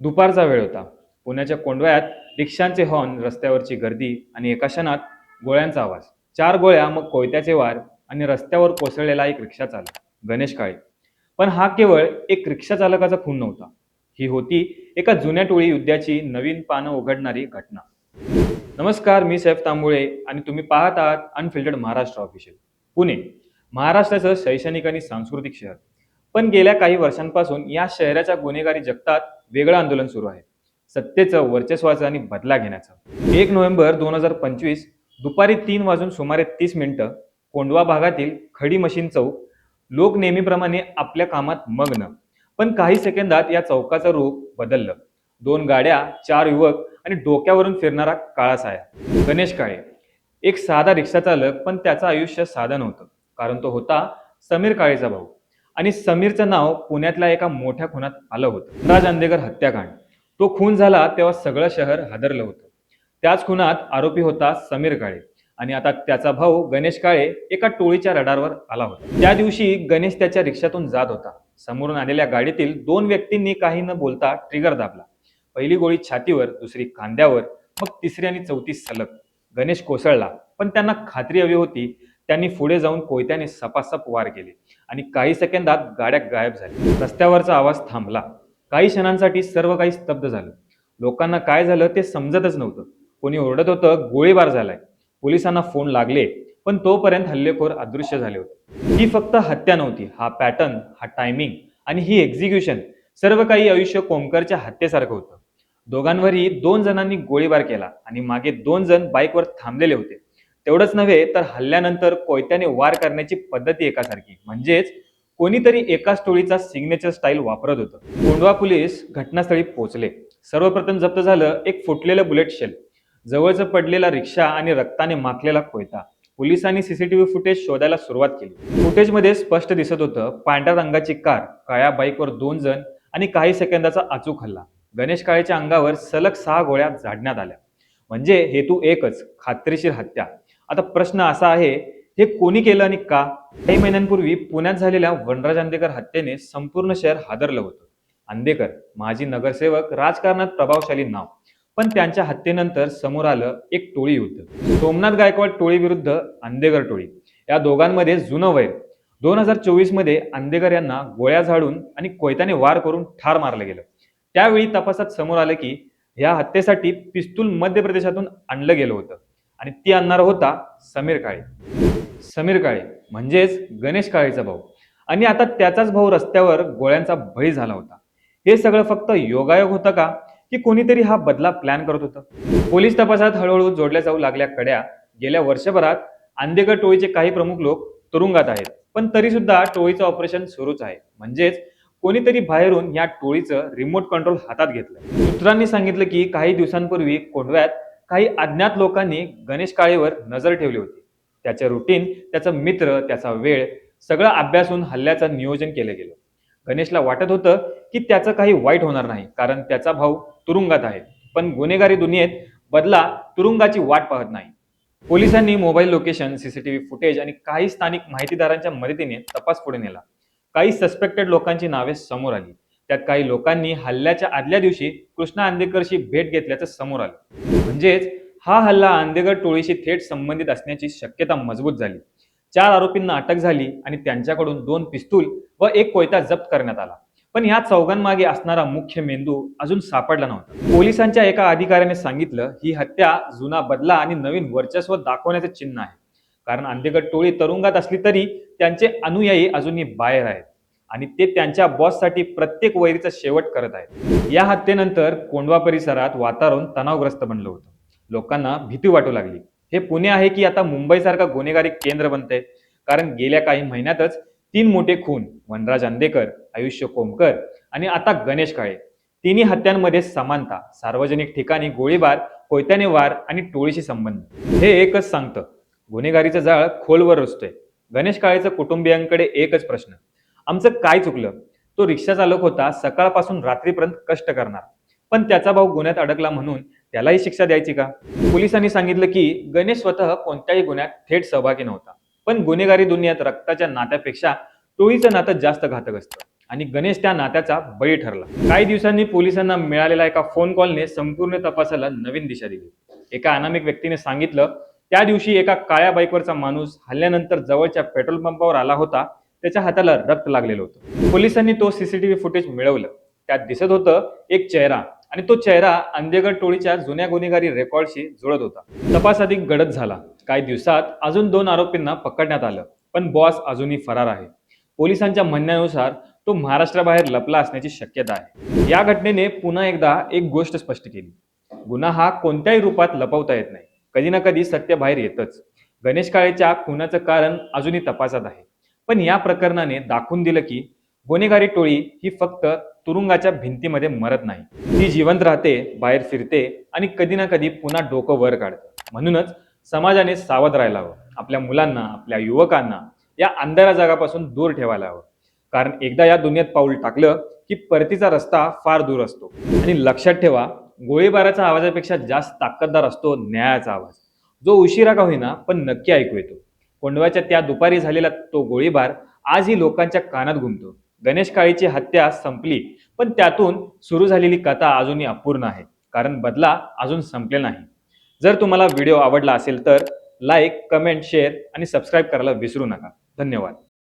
दुपारचा वेळ होता. पुण्याच्या कोंडव्यात रिक्षांचे हॉर्न रस्त्यावरची गर्दी आणि एका क्षणात गोळ्यांचा आवाज. चार गोळ्या मग कोयत्याचे वार आणि रस्त्यावर कोसळलेला एक रिक्षा चालक. गणेश काळे. पण हा केवळ एक रिक्षा चालकाचा खून नव्हता. ही होती एका जुन्या टोळी युद्धाची नवीन पानं उघडणारी घटना. नमस्कार मी सैफ तांबुळे आणि तुम्ही पाहत आहात अनफिल्टर्ड महाराष्ट्र ऑफिशियल पुणे. महाराष्ट्राचं शैक्षणिक आणि सांस्कृतिक शहर. पण गेल्या काही वर्षांपासून या शहराच्या गुन्हेगारी जगतात वेगळं आंदोलन सुरू आहे. सत्तेचं वर्चस्वाचं आणि बदला घेण्याचं. एक नोव्हेंबर दोन हजार पंचवीस दुपारी तीन वाजून सुमारे तीस मिनिटं कोंडवा भागातील खडी मशीन चौक लोक नेहमीप्रमाणे आपल्या कामात मग्न. पण काही सेकंदात या चौकाचं रूप बदललं. दोन गाड्या चार युवक आणि डोक्यावरून फिरणारा काळा साया. गणेश काळे. एक साधा रिक्षा चालक पण त्याचं आयुष्य साधं नव्हतं कारण तो होता समीर काळेचा भाऊ. आणि समीरचं नाव पुण्यातल्या एका मोठ्या खुनात आलं होतं. राज अंदेकर हत्याकांड. तो खून झाला तेव्हा सगळं शहर हादरलं होतं. त्याच खुनात आरोपी होता समीर काळे आणि आता त्याचा भाऊ गणेश काळे एका टोळीच्या रडारवर आला होता. त्या दिवशी गणेश त्याच्या रिक्षातून जात होता. समोरून आलेल्या गाडीतील दोन व्यक्तींनी काही न बोलता ट्रिगर दाबला. पहिली गोळी छातीवर दुसरी खांद्यावर मग तिसरी आणि चौथी सलग. गणेश कोसळला पण त्यांना खात्री हवी होती त्यांनी पुढे जाऊन कोयत्याने सपासप वार केले. आणि काही सेकंदात गाड्या गायब झाल्या. रस्त्यावरचा आवाज थांबला. काही क्षणांसाठी सर्व काही स्तब्ध झालं. लोकांना काय झालं ते समजतच नव्हतं. कोणी ओरडत होतं गोळीबार झालाय. पोलिसांना फोन लागले पण तोपर्यंत हल्लेखोर अदृश्य झाले होते. ही फक्त हत्या नव्हती हा पॅटर्न हा टायमिंग आणि ही एक्झिक्युशन सर्व काही आयुष्य कोमकरच्या हत्येसारखं होतं. दोघांवरही दोन जणांनी गोळीबार केला आणि मागे दोन जण बाईकवर थांबलेले होते. तेवढंच नव्हे तर हल्ल्यानंतर कोयत्याने वार करण्याची पद्धती एकासारखी. म्हणजेच कोणीतरी एकाच टोळीचा सिग्नेचर स्टाईल वापरत होतं. कोंडवा पोलीस घटनास्थळी पोहोचले. सर्वप्रथम जप्त झालं एक फुटलेलं बुलेट शेल. जवळचं पडलेला रिक्षा आणि रक्ताने माखलेला कोयता. पोलिसांनी सीसीटीव्ही फुटेज शोधायला सुरुवात केली. फुटेजमध्ये स्पष्ट दिसत होतं पांढऱ्या रंगाची कार काळ्या बाईकवर दोन जण आणि काही सेकंदाचा अचूक हल्ला. गणेश काळेच्या अंगावर सलग सहा गोळ्या झाडण्यात आल्या. म्हणजे हेतू एकच खात्रीशीर हत्या. आता प्रश्न असा आहे हे कोणी केलं आणि का? काही महिन्यांपूर्वी पुण्यात झालेल्या वनराज आंदेकर हत्येने संपूर्ण शहर हादरलं होतं. आंदेकर माजी नगरसेवक राजकारणात प्रभावशाली नाव. पण त्यांच्या हत्येनंतर समोर आलं एक टोळी युद्ध. सोमनाथ गायकवाड टोळी विरुद्ध आंदेकर टोळी. या दोघांमध्ये जुनं वैर दोन हजार चोवीसमध्ये आंदेकर यांना गोळ्या झाडून आणि कोयत्याने वार करून ठार मारलं गेलं. त्यावेळी तपासात समोर आलं की या हत्येसाठी पिस्तूल मध्य प्रदेशातून आणलं गेलं होतं. आणि ती आणणारा होता समीर काळे. समीर काळे म्हणजेच गणेश काळेचा भाऊ. आणि आता त्याचाच भाऊ रस्त्यावर गोळ्यांचा बळी झाला होता. हे सगळं फक्त योगायोग होतं का? की कोणीतरी हा बदला प्लॅन करत होतं? पोलीस तपासात हळूहळू जोडल्या जाऊ लागल्या कड्या. गेल्या वर्षभरात आंदेकर टोळीचे काही प्रमुख लोक तुरुंगात आहेत. पण तरी सुद्धा टोळीचं ऑपरेशन सुरूच आहे. म्हणजेच कोणीतरी बाहेरून या टोळीचं रिमोट कंट्रोल हातात घेतलं सूत्रांनी सांगितलं की काही दिवसांपूर्वी कोंडव्यात काही अज्ञात लोकांनी गणेश काळेवर नजर ठेवली होती. त्याचे रुटीन त्याचा मित्र त्याचा वेळ सगळं अभ्यासून हल्ल्याचं नियोजन केलं गेलं. गणेशला वाटत होतं की त्याचं काही वाईट होणार नाही कारण त्याचा भाऊ तुरुंगात आहे. पण गुन्हेगारी दुनियेत बदला तुरुंगाची वाट पाहत नाही. पोलिसांनी मोबाईल लोकेशन सीसीटीव्ही फुटेज आणि काही स्थानिक माहितीदारांच्या मदतीने तपास पुढे नेला. काही सस्पेक्टेड लोकांची नावे समोर आली. त्यात काही लोकांनी हल्ल्याच्या आदल्या दिवशी कृष्णा आंदेकरशी भेट घेतल्याचं समोर आलं. म्हणजेच हा हल्ला आंदेकर टोळीशी थेट संबंधित असण्याची शक्यता मजबूत झाली. चार आरोपींना अटक झाली आणि त्यांच्याकडून दोन पिस्तूल व एक कोयता जप्त करण्यात आला. पण या चौघांमागे असणारा मुख्य मेंदू अजून सापडला नव्हता. पोलिसांच्या एका अधिकाऱ्याने सांगितलं ही हत्या जुना बदला आणि नवीन वर्चस्व दाखवण्याचे चिन्ह आहे. कारण आंदेकर टोळी तरुंगात असली तरी त्यांचे अनुयायी अजूनही बाहेर आहेत. आणि ते त्यांच्या बॉससाठी प्रत्येक वैरीचा शेवट करत आहेत. या हत्येनंतर कोंडवा परिसरात वातावरण तणावग्रस्त बनलं होतं. लोकांना भीती वाटू लागली. हे पुणे आहे की आता मुंबईसारखा गुन्हेगारी केंद्र बनतंय? कारण गेल्या काही महिन्यातच तीन मोठे खून वनराज आंदेकर आयुष्य कोमकर आणि आता गणेश काळे. तिन्ही हत्यांमध्ये समानता सार्वजनिक ठिकाणी गोळीबार कोयत्याने वार आणि टोळीशी संबंध. हे एकच सांगतं. गुन्हेगारीचं जाळ खोलवर रुजतोय गणेश काळेचं कुटुंबियांकडे एकच प्रश्न. आमचं काय चुकलं? तो रिक्षा चालक होता सकाळपासून रात्रीपर्यंत कष्ट करणार. पण त्याचा भाऊ गुन्ह्यात अडकला म्हणून त्यालाही शिक्षा द्यायची का? पोलिसांनी सांगितलं की गणेश स्वतः कोणत्याही गुन्ह्यात थेट सहभागी नव्हता. पण गुन्हेगारी दुनियेत रक्ताच्या नात्यापेक्षा टोळीचं नातं जास्त घातक असतं आणि गणेश त्या नात्याचा बळी ठरला. काही दिवसांनी पोलिसांना मिळालेल्या एका फोन कॉलने संपूर्ण तपासाला नवीन दिशा दिली. एका अनामिक व्यक्तीने सांगितलं त्या दिवशी एका काळ्या बाईकवरचा माणूस हल्ल्यानंतर जवळच्या पेट्रोल पंपावर आला होता. त्याच्या हाताला रक्त लागलेलं होतं. पोलिसांनी तो सीसीटीव्ही फुटेज मिळवलं. त्यात दिसत होतं एक चेहरा आणि तो चेहरा अंधेगड टोळीच्या जुन्या गुन्हेगारी रेकॉर्डशी जुळत होता. तपास अधिक गडद झाला. काही दिवसात अजून दोन आरोपींना पकडण्यात आलं पण बॉस अजूनही फरार आहे. पोलिसांच्या म्हणण्यानुसार तो महाराष्ट्राबाहेर लपला असण्याची शक्यता आहे. या घटनेने पुन्हा एकदा एक गोष्ट स्पष्ट केली. गुन्हा हा कोणत्याही रूपात लपवता येत नाही. कधी ना कधी सत्य बाहेर येतच. गणेश काळेच्या खुनाचं कारण अजूनही तपासात आहे. पण या प्रकरणाने दाखवून दिलं की गुन्हेगारी टोळी ही फक्त तुरुंगाच्या भिंतीमध्ये मरत नाही. ती जिवंत राहते बाहेर फिरते आणि कधी ना कधी पुन्हा डोकं वर काढते. म्हणूनच समाजाने सावध राहायला हवं. आपल्या मुलांना आपल्या युवकांना या अंधाऱ्या जगापासून दूर ठेवायला हवं. कारण एकदा या दुनियेत पाऊल टाकलं की परतीचा रस्ता फार दूर असतो. आणि लक्षात ठेवा गोळीबाराच्या आवाजापेक्षा जास्त ताकददार असतो न्यायाचा आवाज. जो उशिरा का होईना पण नक्की ऐकू येतो. कोंडव्याच्या त्या दुपारी झालेला तो गोळीबार आजही लोकांच्या कानात घुमतो. गणेश काळीची हत्या संपली पण त्यातून सुरू झालेली कथा अजूनही अपूर्ण आहे. कारण बदला अजून संपले नाही. जर तुम्हाला व्हिडिओ आवडला असेल तर लाईक कमेंट शेअर आणि सबस्क्राईब करायला विसरू नका. धन्यवाद.